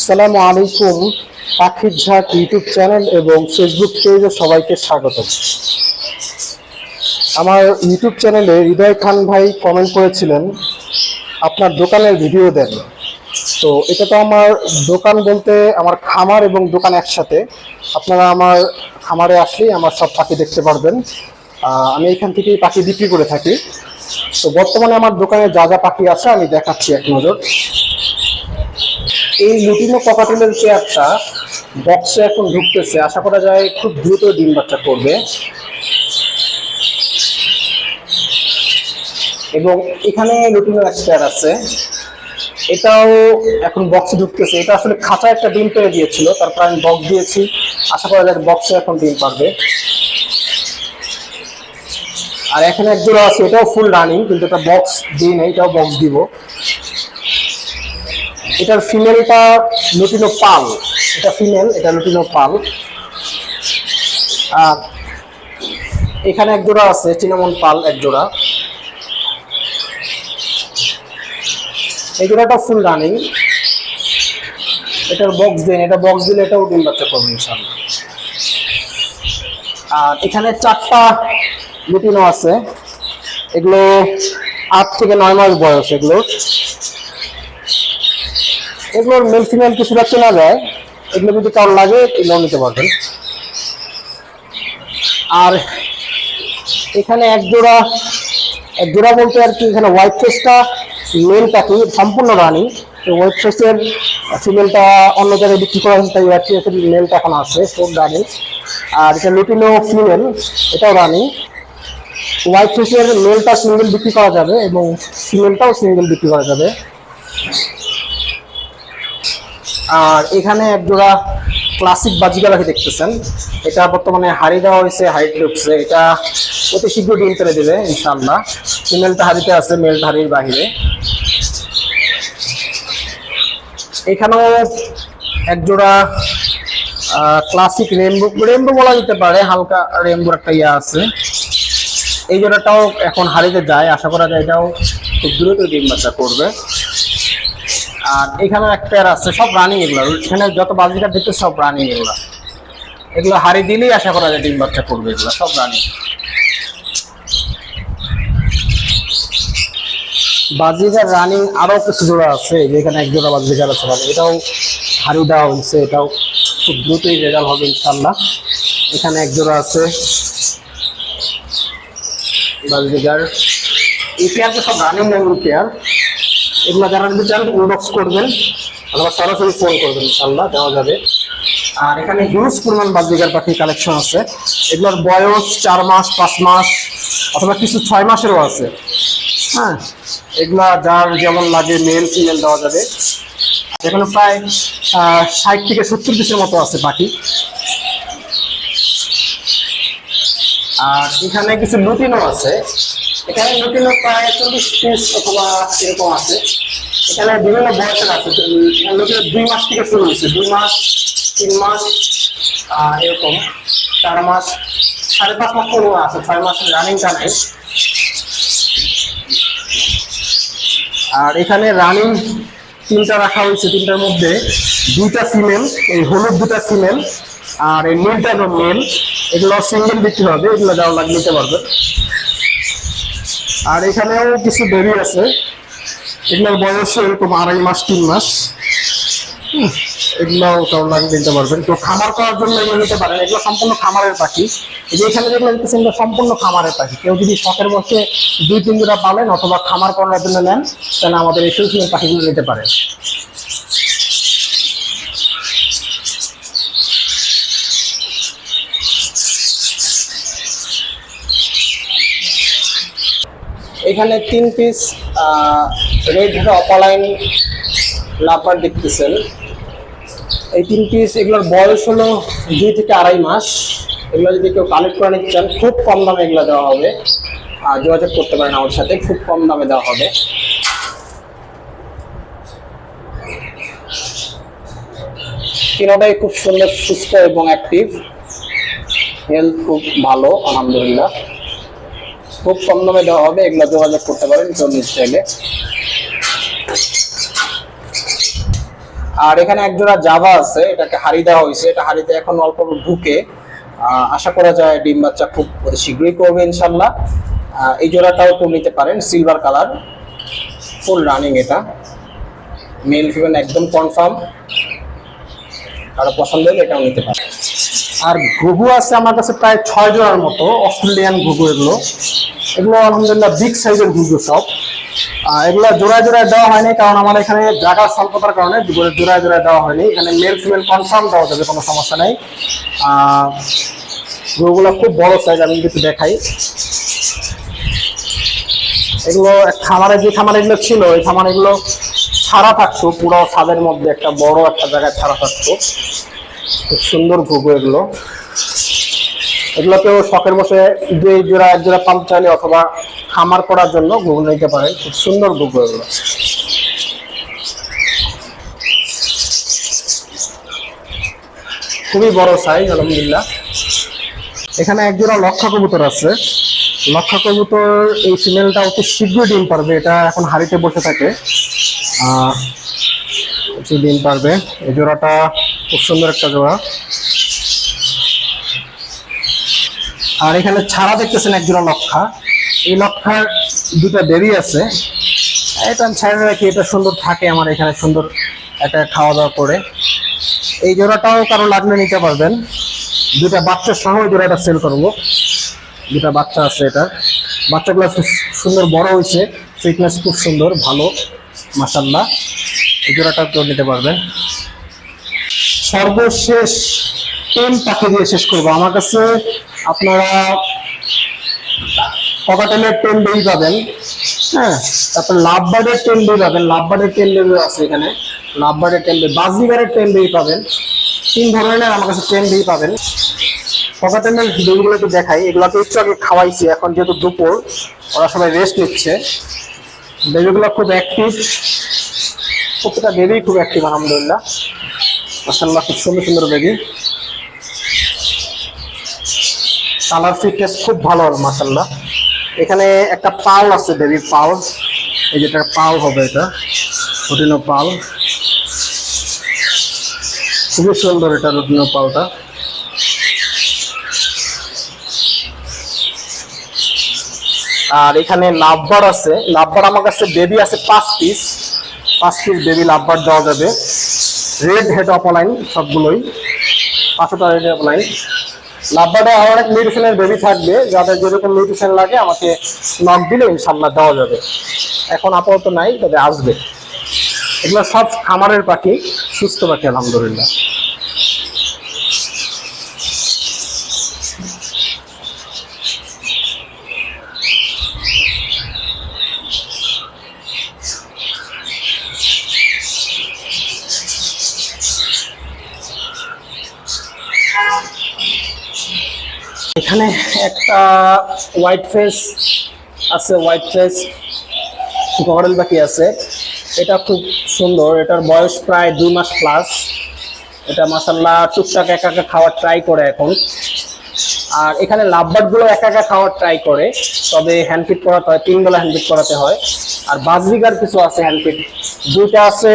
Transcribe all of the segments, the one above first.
আসসালামু আলাইকুম পাখির ঝাঁক ইউটিউব চ্যানেল এবং ফেসবুক পেজে সবাইকে স্বাগত। আমার ইউটিউব চ্যানেলে হৃদয় খান ভাই কমেন্ট করেছিলেন, আপনার দোকানের ভিডিও দেন। তো এটা তো আমার দোকান বলতে আমার খামার এবং দোকান একসাথে। আপনারা আমার খামারে আসলেই আমার সব পাখি দেখতে পারবেন। আমি এখান থেকেই পাখি বিক্রি করে থাকি। তো বর্তমানে আমার দোকানে যা যা পাখি আছে আমি দেখাচ্ছি এক নজর। এই লুটিনো ককাটেলের চেয়ারটা বক্সে এখন ঢুকতেছে। আশা করা যায় খুব দ্রুত ডিম বাচ্চা করবে। এবং এখানে লুটিনো এক চেয়ার আছে। এটাও এখন বক্সে ঢুকতেছে। এটা আসলে খাঁচা একটা ডিম পেয়ে দিয়েছিল, তারপর আমি বক্স দিয়েছি। আশা করা যায় বক্সে এখন ডিম পারবে। আর এখানে এক জোড়া আছে, এটাও ফুল রানিং কিন্তু এটা বক্স দিই নাই, এটাও বক্স দিব। এটার ফিমেলটা লুটিনো পাল এটা ফিমেল এটা লুটিনো পাল আর এখানে এক জোড়া আছে চিনামন পাল এক জোড়া। এই জোড়াটা ফুল রানিং এটার বক্স দেন, এটা বক্স দিলে এটাও ডিম বাচ্চা করবে আর এখানে চারটা লুটিনো আছে। এগুলো আট থেকে নয় মাস বয়স এগুলো এগুলোর মেল ফিমেল কিছুটা চেনা যায়। এগুলো যদি কারোর লাগে, এগুলো নিতে পারবেন। আর এখানে এক জোড়া এক জোড়া বলতে আর কি, এখানে হোয়াইট ফেসটা মেল পাখি সম্পূর্ণ রানি। তো হোয়াইট ফেসের ফিমেলটা অন্য জায়গায় বিক্রি করা হয়েছে, তাই হোয়াইট ফেসের মেলটা এখন আছে সব রানি। আর এটা লুটিনো ফিমেল এটাও রানি। হোয়াইট ফেসের মেলটা সিঙ্গেল বিক্রি করা যাবে এবং ফিমেলটাও সিঙ্গেল বিক্রি করা যাবে। আর এখানে এক জোড়া ক্লাসিক বাজিকা দেখতেছেন। এটা বর্তমানে হাড়ি দেওয়া হয়েছে হাইট ঢুকছে এটা অতি শীঘ্র ডিম পেরে দেবে ইনশাল্লাহ ফিমেলটা হাড়িতে আছে মেলটা হাড়ির বাহিরে। এখানেও এক জোড়া ক্লাসিক রেমবো রেমবো বলা যেতে পারে, হালকা রেমবোর একটা ইয়ে আছে। এই জোড়াটাও এখন হারিতে যায়। আশা করা যায় এটাও খুব দ্রুত ডিম বাচ্চা করবে। আর এখানে এক পেয়ার আছে, সব রানিং এগুলো। এখানে যত বাজিকার দেখতে সব রানিং এগুলো। এগুলো হারিয়ে দিলেই আশা করা যায় ডিম বাচ্চা করবে এগুলো, সব রানিং বাজিকার রানিং আরও কিছু জোড়া আছে, এই যে এখানে এক জোড়া বাজিকার আছে মানে এটাও হারি দেওয়া হয়েছে, এটাও খুব দ্রুতই রেজাল্ট হবে ইনশাল্লাহ এখানে এক জোড়া আছে বাজিকার এই পেয়ারটা সব রানিং ম্যাঙ্গো পেয়ার এগুলো যারা নিতে চান ইনবক্স করবেন, অথবা সরাসরি ফোন করবেন ইনশাল্লাহ দেওয়া যাবে। আর এখানে হিউজ পরিমাণ বাজবিগার পাখির কালেকশন আছে। এগুলোর বয়স চার মাস, পাঁচ মাস, অথবা কিছু ছয় মাসেরও আছে। হ্যাঁ এগুলা যার যেমন লাগে মেল ফিমেল দেওয়া যাবে। এখানে প্রায় ষাট থেকে সত্তর পিসের মতো আছে পাখি। আর এখানে কিছু লুটিনও আছে। এখানে লুটিনো প্রায় চল্লিশ পিস অথবা এরকম আছে। এখানে বিভিন্ন বয়সের আছে। লুটিনো দুই মাস থেকে শুরু হয়েছে। দুই মাস, তিন মাস এরকম। চার মাস, সাড়ে পাঁচ মাস পনেরো আছে। ছয় মাসের রানিংটা নেই আর এখানে রানিং তিনটা রাখা হয়েছে তিনটার মধ্যে। দুইটা ফিমেল এই হলুদ দুটা ফিমেল আর এই নীলটা মেল এগুলো সিঙ্গেল বিক্রি হবে। এগুলো যাওয়া লাগলে নিতে পারবে। আর এখানেও কিছু বেবি আছে। এগুলোর বয়স এরকম আড়াই মাস, তিন মাস। পারবেন। তো খামার জন্য এগুলো নিতে পারেন। এগুলো সম্পূর্ণ খামারের পাখি। এখানে সম্পূর্ণ খামারের পাখি। কেউ যদি দুই অথবা খামার জন্য নেন, তাহলে আমাদের এই পাখিগুলো নিতে পারেন। এখানে তিন পিস রেড অপালাইন লাপার দেখতেছেন। এই তিন পিস এগুলোর বয়স হলো দুই থেকে আড়াই মাস। এগুলো যদি কেউ কালেক্ট করে নিতে চান, খুব কম দামে এগুলো দেওয়া হবে। আর যোগাযোগ করতে পারেন আমার সাথে, খুব কম দামে দেওয়া হবে। তিনটাই খুব সুন্দর, সুস্থ এবং অ্যাক্টিভ হেলথ খুব ভালো, আলহামদুলিল্লাহ। খুব কম দামে দেওয়া হবে, এগুলো যোগাযোগ করতে পারেন, কেউ চাইলে। আর এখানে একজোড়া জাভা আছে, এটাকে হাড়ি দেওয়া হয়েছে। এটা হাড়িতে এখন অল্প ঢুকে আশা করা যায় ডিম বাচ্চা খুব শীঘ্রই করবে ইনশাল্লাহ। এই জোড়াটাও একটু নিতে পারেন সিলভার কালার ফুল রানিং এটা। মেল ফিমেল একদম কনফার্ম কারও পছন্দ হলে এটাও নিতে পারেন। আর ঘুঘু আছে আমার কাছে প্রায় ছয় জোড়ার মতো, অস্ট্রেলিয়ান ঘুঘু এগুলো। এগুলো আলহামদুলিল্লাহ বিগ সাইজের ঘুঘু সব এগুলো জোড়ায় জোড়ায় দেওয়া হয়নি কারণ আমার এখানে জায়গার স্বল্পতার কারণে জোড়ায় জোড়ায় দেওয়া হয়নি। এখানে মেল ফিমেল কনফার্ম দেওয়া যাবে কোনো সমস্যা নেই। আহ, খুব বড় সাইজ আমি যদি দেখাই। এগুলো খামারে যে খামারে এগুলো ছিল ওই খামারে এগুলো ছাড়া থাকতো পুরো ছাদের মধ্যে একটা বড় একটা জায়গায় ছাড়া থাকতো। খুব সুন্দর ঘুঘু এগুলো। এগুলোকেও শখের বসে দুই জোড়া, এক জোড়া পাম্প চাইলে অথবা খামার করার জন্য ঘুঘু নিতে পারেন খুব সুন্দর ঘুঘু এগুলো। খুবই বড় সাইজ আলহামদুলিল্লাহ। এখানে এক জোড়া লক্ষা কবুতর আছে। লক্ষা কবুতর এই ফিমেলটা অতি শীঘ্রই ডিম পারবে, এটা এখন হাড়িতে বসে থাকে। ডিম পারবে। এই জোড়াটা খুব সুন্দর একটা জোড়া। আর এখানে ছাড়া দেখতেছেন এক জোড়া লক্ষা এই লক্ষার দুটা বেবি আছে। এটা আমি ছাড়া রাখি, এটা সুন্দর থাকে আমার এখানে সুন্দর একটা খাওয়া দাওয়া করে। এই জোড়াটাও কারও লাগলে নিতে পারবেন। দুটা বাচ্চা সহ জোড়াটা সেল করব। দুটা বাচ্চা আছে এটা। বাচ্চাগুলো সুন্দর বড় হয়েছে ফিটনেস খুব সুন্দর, ভালো মাসাল্লাহ এই জোড়াটা কেউ নিতে পারবেন। সর্বশেষ টেন পাখি দিয়ে শেষ করব। আমার কাছে আপনারা ককাটেলের টেন ডেই পাবেন হ্যাঁ? তারপর লাভবার্ডের টেন ডে পাবেন লাভবার্ডের টেন ডে আছে এখানে। লাভবার্ডের টেন ডে বাজবিগারের টেন ডেই পাবেন। তিন ধরনের আমার কাছে টেন ডেই পাবেন। ককাটেলের ডেগুলো একটু দেখাই, এগুলোকে একটু আগে খাওয়াইছি, এখন যেহেতু দুপুর, ওরা সবাই রেস্ট নিচ্ছে। বেবিগুলো খুব অ্যাক্টিভ প্রত্যেকটা বেবি খুব অ্যাক্টিভ আলহামদুলিল্লাহ। মাসাল্লাহ খুব সুন্দর সুন্দর বেবি কালার ফিটনেস খুব ভালো মাসাল্লাহ এখানে একটা পাল আছে বেবি পাল। এই যেটা পাল হবে এটা, রুটিনো পাল। খুবই সুন্দর এটা রুটিনো পালটা। আর এখানে লাভবার আছে, লাভবার আমার কাছে বেবি আছে পাঁচ পিস পাঁচ পিস বেবি লাভবার দেওয়া যাবে। রেড হেড অপলাইন সবগুলোই। পাঁচটা রেড অপলাইন লাভবারে অনেক নিউট্রিশনের বেবি থাকবে। যাদের যেরকম নিউট্রিশন লাগে, আমাকে নক দিলে ইনশাল্লাহ দেওয়া যাবে। এখন আপাতত নাই, তবে আসবে। এগুলো সব খামারের পাখি, সুস্থ পাখি, আলহামদুলিল্লাহ। এখানে একটা হোয়াইট ফেস আছে হোয়াইট ফেস গরল বাকি আছে। এটা খুব সুন্দর, এটার বয়স প্রায় দুই মাস প্লাস এটা মাসাল্লাহ টুকটাক একা একা খাওয়ার ট্রাই করে এখন। আর এখানে লাভবার্ডগুলো একা একা খাওয়ার ট্রাই করে, তবে হ্যান্ডফিট করাতে হয়, তিন বেলা হ্যান্ডফিট করাতে হয়। আর বাজবিগার কিছু আছে হ্যান্ডফিট দুইটা আছে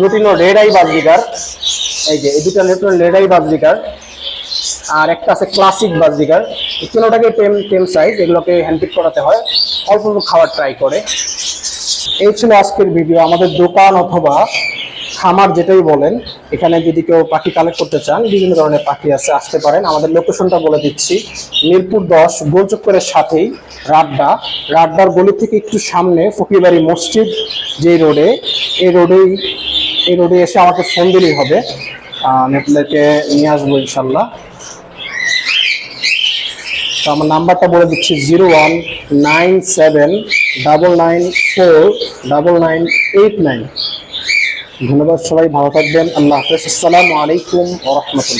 রুটিনো রেড আই বাজবিগার এই যে, এই দুটা রেড আই বাজবিগার আর একটা আছে ক্লাসিক এই তিনোটাকে টেম টেম সাইজ এগুলোকে হ্যান্ডপিক করাতে হয়। অল্প অল্প খাবার ট্রাই করে। এই ছিল আজকের ভিডিও আমাদের দোকান অথবা খামার যেটাই বলেন, এখানে যদি কেউ পাখি কালেক্ট করতে চান, বিভিন্ন ধরনের পাখি আছে, আসতে পারেন। আমাদের লোকেশনটা বলে দিচ্ছি। মিরপুর দশ, গোলচক্করের সাথেই রাড্ডা। রাড্ডার গলি থেকে একটু সামনে ফকিরবাড়ি মসজিদ যে রোডে। এই রোডেই, এই রোডে এসে আমাকে ফোন দিলেই হবে। আমি আপনাদেরকে নিয়ে আসব ইনশাল্লাহ। তো আমার নাম্বারটা বলে দিচ্ছি zero one nine seven double nine four double nine eight nine. ধন্যবাদ সবাই, ভালো থাকবেন। আল্লাহ হাফেজ। আসসালামু আলাইকুম ওরহমতুল্লাহ